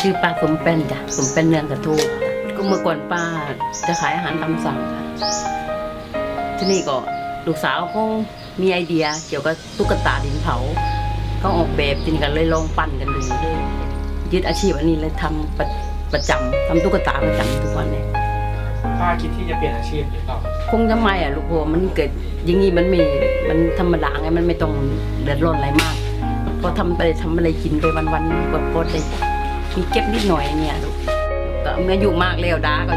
ชื่อป้าสมเป็นจ้ะสมเป็นเนืองกระทูก็เมื่อก่อนป้าจะขายอาหารตามสั่งค่ะที่นี่ก็ลูกสาวเขามีไอเดียเกี่ยวกับตุ๊กตาดินเผาเขาออกแบบจริงกันเลยลองปั้นกันดูเลยยึดอาชีพอันนี้เลยทำประประจำทำตุ๊กตาประจำทุกวันเลยป้าคิดที่จะเปลี่ยนอาชีพหรือเปล่าคงจะไม่อะลูกโพมันเกิดอย่างนี้มันไม่มันธรรมดาไงมันไม่ต้องเดือดร้อนอะไรมากพอทำไปทำอะไรกินไปวันๆก็พอได้ มีเก็บนิดหน่อยเนี่ยลูกก็เมื่ออายุมากแล้วดาก็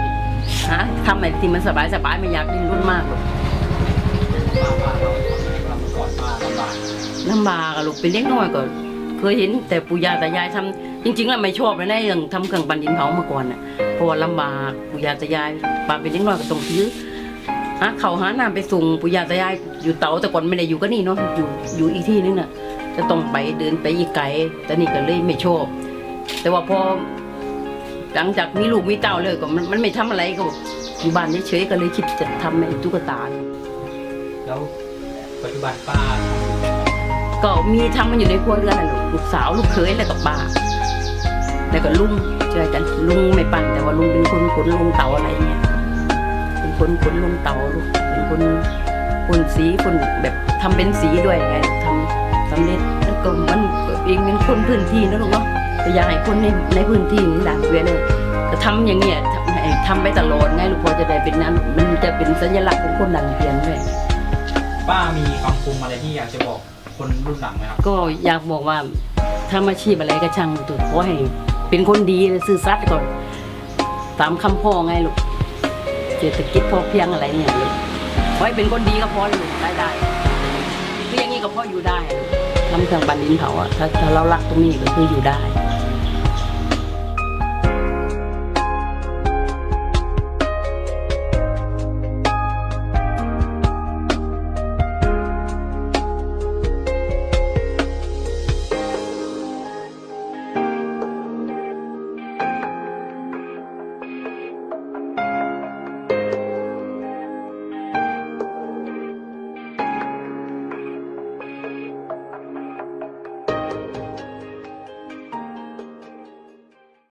ฮะทำอะไรที่มันสบายสบายไม่อยากดิ้นรุ่นมากหรอกลำบากลำบากอะลูกเป็นเล็กน้อยก็เคยเห็นแต่ปู่ย่าตายายทำจริงๆแล้วไม่ชอบเลยนะเรื่องทำเครื่องปั่นดินเผามาก่อนอะเพราะว่าลำบากปู่ย่าตายายปาเป็นเล็กน้อยก็ต้องซื้อหาเขาหาน้ำไปส่งปู่ย่าตายายอยู่เตาแต่ก่อนไม่ได้อยู่ก็นี่เนาะอยู่อยู่อีกที่นึงน่ะจะต้องไปเดินไปอีกไกลแต่นี่ก็เลยไม่ชอบ แต่ว่าพอหลังจากมีลูกมีเต้าเลยก็มันมันไม่ทำอะไรก็อยู่บ้านเฉยๆก็เลยคิดจะทำไอ้ตุ๊กตาเนี่ยแล้วปัจจุบันป้าก็มีทำมันอยู่ในครัวเรือนน่ะลูกลูกสาวลูกเขยแล้วก็ป้าแล้วก็ลุงช่วยกันลุงไม่ปั่นแต่ว่าลุงเป็นคนขนลงเตาอะไรเนี่ยเป็นคนขนลงเตาลูกเป็นคนคนสีคนแบบทำเป็นสีด้วยไงทำสำเร็จแล้วก็มันเองเป็นคนพื้นที่นะลูกเนาะ ก็อยากให้คนในในพื้นที่นี่หลักเวียนเลยก็ทำอย่างเงี้ยทำให้ทำไปตลอดไงลูกพอจะได้เป็นนั้นมันจะเป็นสัญลักษณ์ของคนหลังเพียนด้วยป้ามีคำคมอะไรที่อยากจะบอกคนรุ่นหลังไหมครับ ก็อยากบอกว่าทำอาชีพอะไรก็ช่างตัวขอให้เป็นคนดีและซื่อสัตย์ก่อนตามคำพ่อไงลูกเศรษฐกิจพอเพียงอะไรเนี่ยลูกขอให้เป็นคนดีก็พอเลยลูกได้ได้คืออย่างนี้ก็พออยู่ได้ลูกทำเครื่องบันดินเผาอะถ้าถ้าเรารักตรงนี้ก็คืออยู่ได้